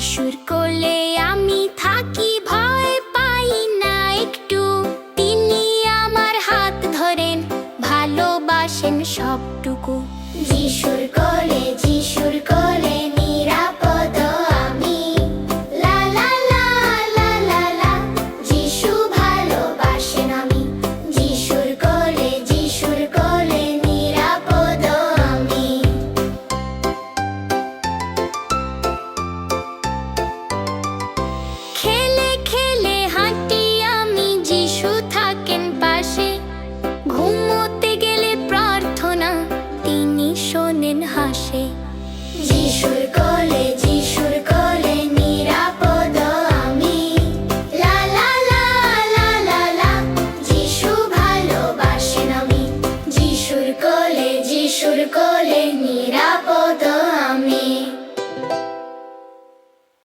যিশুর কোলে আমি থাকি, ভয় পাই না একটু। তিনি আমার হাত ধরেন, ভালোবাসেন সবটুকু। যিশুর শোনেন হাসে। যিশুর কোলে যিশুর কোলে নিরাপদ আমি। লা লা লা লা লা লা, যিশু ভালোবাসেন আমি। যিশুর কোলে যিশুর কোলে